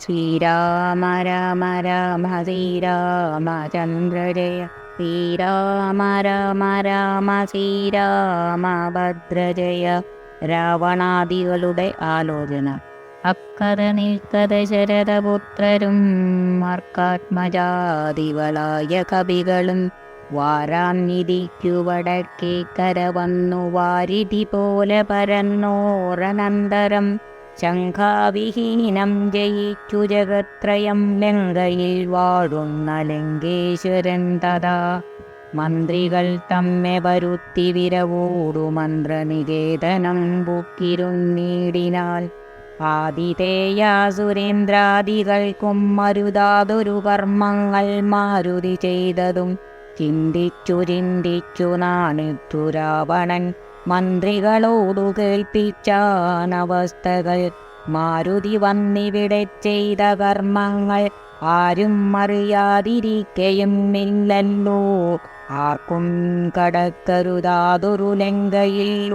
ശ്രീരാമ രാമ രാമ ശ്രീരാമചന്ദ്ര ജയ ശ്രീരാമ രാമ രാമ ശ്രീരാമ ഭദ്ര ജയ രാവണാദികളുടെ ആലോചന. അക്കര നിൽക്കത ശരദപുത്രരും മാർക്കാത്മജാതികളായ കവികളും വാരാന്നിധിക്കു വടക്കേക്കര വന്നു വാരിധി പോലെ പരന്നോറനന്തരം ശംഖാവിഹീനം ജയിച്ചു ജഗത്രയം ലങ്കയിൽ വാഴുന്ന ലങ്കേശ്വരൻ തഥാ. മന്ത്രികൾ തമ്മെ വരുത്തി വിരവോടു മന്ത്രനികേതനം പൂക്കിരുന്നീടിനാൽ ആതിഥേയാസുരേന്ദ്രാദികൾക്കും മരുതാതൊരു കർമ്മങ്ങൾ മാരുതി ചെയ്തതും ചിന്തിച്ചു ചിന്തിച്ചു നാണിത്തു രാവണൻ മന്ത്രികളോടു കേൾപ്പിച്ചാനവസ്ഥകൾ മാരുതി വന്നിവിടെ ചെയ്ത കർമ്മങ്ങൾ ആരും അറിയാതിരിക്കയും ഇല്ലല്ലോ. ആർക്കും കടക്കരുതാതൊരു ലങ്കയിൽ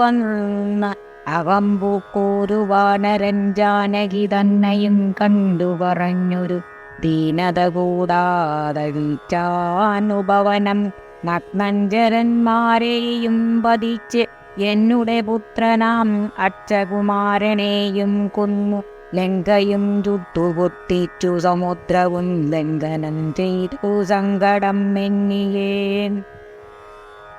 വന്ന അകമ്പൂക്കോരു വാനരൻ ജാനകി തന്നെയും കണ്ടു പറഞ്ഞൊരു ദീനത കൂടാതെ വീച്ചാനുഭവനം നഗ്നഞ്ചരന്മാരെയും വധിച്ച് എന്നുടെ പുത്രനാം അച്ഛകുമാരനെയും കൊന്നു. ലങ്കയും ചുട്ടുപൊത്തിച്ചു സമുദ്രവും ലംഘനം ചെയ്തു സങ്കടം എന്നിയേൻ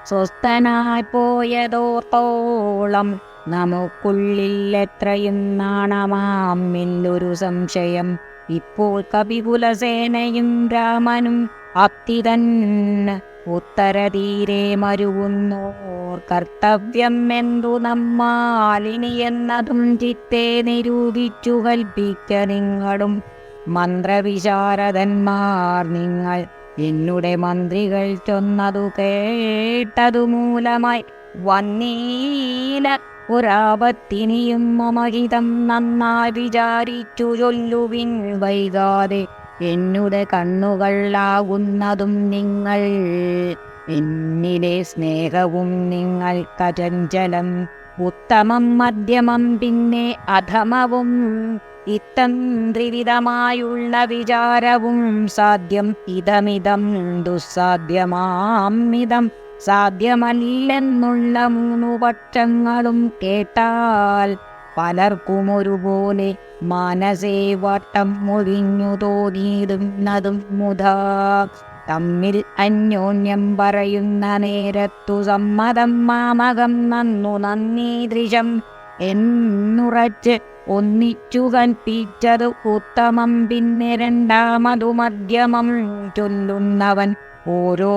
സ്വസ്ഥനായി പോയതോർത്തോളം നമുക്കുള്ളിൽ എത്രയും നാണമാം എന്നൊരു സംശയം. ഇപ്പോൾ കപികുലസേനയും രാമനും അത്തിതൻ ഉത്തരതീരെ മരുവുന്നോർ കർത്തവ്യം എന്തു നമ്മാലിനി എന്നതും ചിത്തെ നിരൂപിച്ചു കൽപ്പിക്ക നിങ്ങളും മന്ത്രവിശാരദന്മാർ നിങ്ങൾ എന്നുടെ മന്ത്രികൾ ചൊന്നതു കേട്ടതു മൂലമായി വന്നീല ഒരാപത്തിനിയും മമഹിതം നന്നായി വിചാരിച്ചു ചൊല്ലുവിൻ വൈകാതെ എന്നുടെ കണ്ണുകളാകുന്നതും നിങ്ങൾ. എന്നിലെ സ്നേഹവും നിങ്ങൾ കചഞ്ചലം. ഉത്തമം മധ്യമം പിന്നെ അധമവും. ഇത്തം ത്രിവിധമായുള്ള വിചാരവും സാധ്യം. ഇതമിതം ദുസ്സാധ്യമാമിതം സാധ്യമല്ലെന്നുള്ള മൂന്നു പക്ഷങ്ങളും കേട്ടാൽ പലർക്കും ഒരുപോലെ മനസേ വട്ടം മുഴിഞ്ഞു തോന്നിയിടുന്നതും മുതാ. തമ്മിൽ അന്യോന്യം പറയുന്ന നേരത്തു സമ്മതം മാമകം നന്നു നന്ദീദൃശം എന്നുറച്ച് ഒന്നിച്ചു കൽപ്പിച്ചത് ഉത്തമം പിന്നെ രണ്ടാമതു മധ്യമം ചൊല്ലുന്നവൻ ഓരോ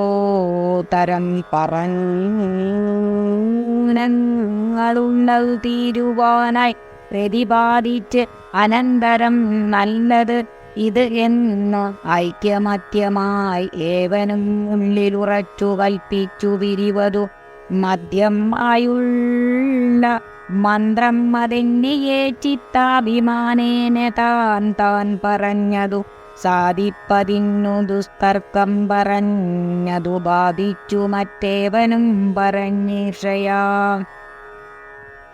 തരം പറഞ്ഞങ്ങളുണ്ടൽ തീരുവാനായി പ്രതിപാദിച്ച് അനന്തരം നല്ലത് ഇത് എന്ന് ഐക്യമത്യമായി ഏവനും ഉള്ളിലുറച്ചു കൽപ്പിച്ചു വിരിവതു. മദ്യമായുള്ള മന്ത്രം അതെന്നിയെ ചിത്താഭിമാനേന താൻ താൻ പറഞ്ഞതു. സാധിപ്പതിന്നു ദുസ്തർക്കം പറഞ്ഞതു ബാധിച്ചു മറ്റേവനും പറഞ്ഞിഷയാ.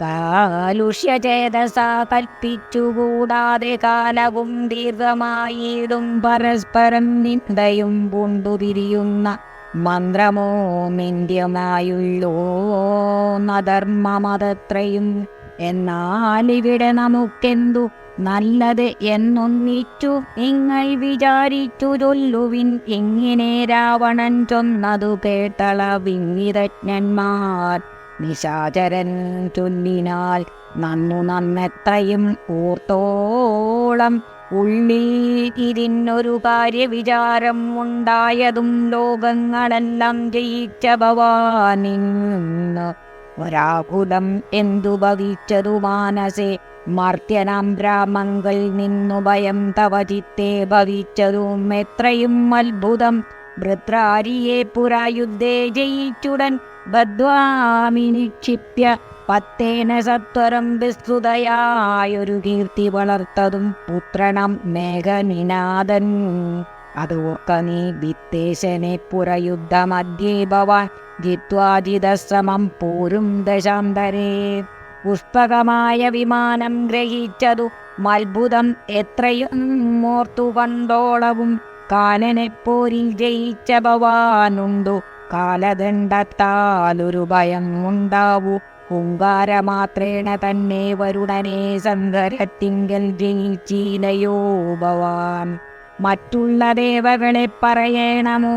കാലുഷ്യചേതസ കൽപ്പിച്ചുകൂടാതെ കാലവും ദീർഘമായിടും പരസ്പരം നിന്ദയും പൂണ്ടുതിരിയുന്ന മന്ത്രമോ മിന്ദ്യമായുള്ളോ നധർമ്മമതത്രയും. എന്നാൽ ഇവിടെ നമുക്കെന്തു നല്ലത് എന്നൊന്നിച്ചു നിങ്ങൾ വിചാരിച്ചു ചൊല്ലുവിൻ. ഇങ്ങനെ രാവണൻ ചൊന്നതു കേട്ടള വിങ്ങിതജ്ഞന്മാർ നിശാചരൻ ചൊല്ലിനാൽ നന്നു നന്നെത്രയും ഓർത്തോളം ഉള്ളിൽ ഇതിനൊരു കാര്യവിചാരം ഉണ്ടായതും ലോകങ്ങളെല്ലാം ജയിച്ച ഭവാനിന്ന് ഒരാകുലം എന്തു ഭവിച്ചതു മാനസേ? മർത്യനാം ബ്രാഹ്മങ്ങൾ നിന്നു ഭയം തവ ചിത്തെ ഭവിച്ചതും എത്രയും അത്ഭുതം. ഭൃത്രാരിയെ പുരായുദ്ധേ ജയിച്ചുടൻ ബദ്വാമിനിക്ഷിപ്യ പത്തേന സത്വരം വിസ്തൃതയായൊരു കീർത്തി വളർത്തതും പുത്രണം മേഘനിനാദൻ അത് ഓർക്ക നീ വിത്തേശനെ പുരയുദ്ധമധ്യേ ഭവാൻ. ജിത്വാജിതശ്രമം പോരും ദശാന്തരേ. പുഷ്പകമായ വിമാനം ഗ്രഹിച്ചതു മത്ഭുതം എത്രയും മോർത്തു കണ്ടോളവും പോരിൽ ജയിച്ച ഭവാനുണ്ടു. കാലദണ്ഡത്താലൊരു ഭയം ഉണ്ടാവൂ ഹുങ്കാരമാത്രേണ തന്നെ വരുടനെ സങ്കരത്തിങ്കൽ ജയിച്ചീനയോ ഭവാൻ. മറ്റുള്ള ദേവകളെ പറയണമോ?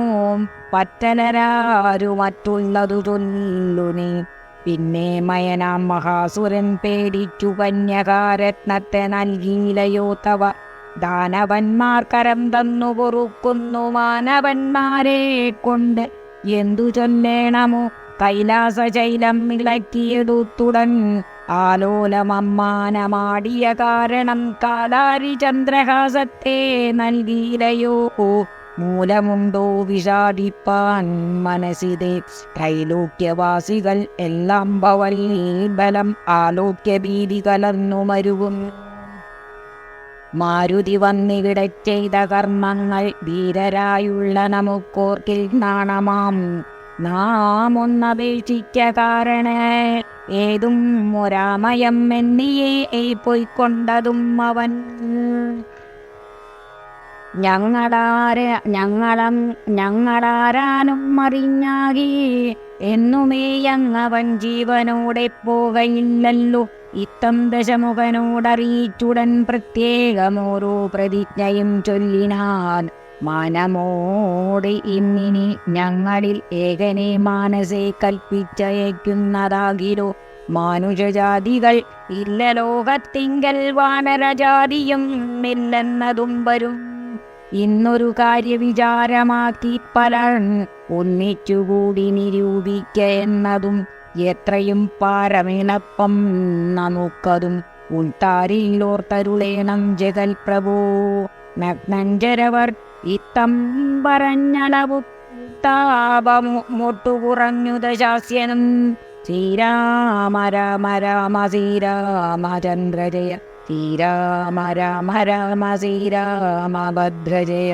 പറ്റലരാരു മറ്റുള്ളതു ചൊല്ലു നീ പിന്നെ മയനാം മഹാസുരൻ പേടിച്ചു കന്യകാരത്നത്തെ നൽകിയിലയോ തവ. ദാനവന്മാർ കരം തന്നു പൊറുക്കുന്നു മാനവന്മാരെ കൊണ്ട്. എന്തു ചൊല്ലേണമോ? കൈലാസശൈലം ഇളക്കിയെടുത്തുടൻ ആലോലമമ്മാനമാടിയ കാരണം കാലാരി ചന്ദ്രഹാസത്തെ നൽകിയിലയോ മൂലമുണ്ടോ വിഷാദിപ്പാൻ മനസ്സിതെ? ത്രൈലോക്യവാസികൾ എല്ലാം ഭവൽ ബലം ആലോക്യ ഭീതി കലർന്നു മരുവും. മാരുതി വന്നിവിടെ ചെയ്ത കർമ്മങ്ങൾ ധീരരായുള്ള നമുക്കോർക്കിൽ നാണമാം. നാം ഒന്നപേക്ഷിക്ക കാരണ ഏതും ഒരാമയം എന്നിയേ പൊയ്ക്കൊണ്ടതും അവൻ. ഞങ്ങളാര ഞങ്ങളം ഞങ്ങളാരാനും അറിഞ്ഞാകി. എന്നുമേ അങ്ങവൻ ജീവനോടെ പോകയില്ലല്ലോ. ഇത്തം ദശമുഖനോടറിയിച്ചുടൻ പ്രത്യേകമോരോ പ്രതിജ്ഞയും ചൊല്ലിനാൻ. മാനമോടെ ഇന്നിനി ഞങ്ങളിൽ ഏകനെ മാനസേ കൽപ്പിച്ചയക്കുന്നതാകിലോ? മാനുഷജാതികൾ ഇല്ല ലോകത്തിങ്കൽ വാനരജാതിയും ഇല്ലെന്നതും വരും. ഇന്നൊരു കാര്യവിചാരമാക്കി പലർ ഒന്നിച്ചുകൂടി നിരൂപിക്ക എന്നതും എത്രയും പാരമിണപ്പം നമുക്കതും ഉൾത്താരിയിലോർത്തരുളേണം ജഗൽ പ്രഭോ നഗ്നഞ്ചരവർ ഇത്തം പറഞ്ഞളവു താപമു മുട്ടുകുറഞ്ഞു ദശാസ്യനും ശ്രീരാമ രാമ രാമ ശ്രീരാമചന്ദ്രജയ ശ്രീരാമ രാമ രാമ ശ്രീരാമ ഭദ്രജയ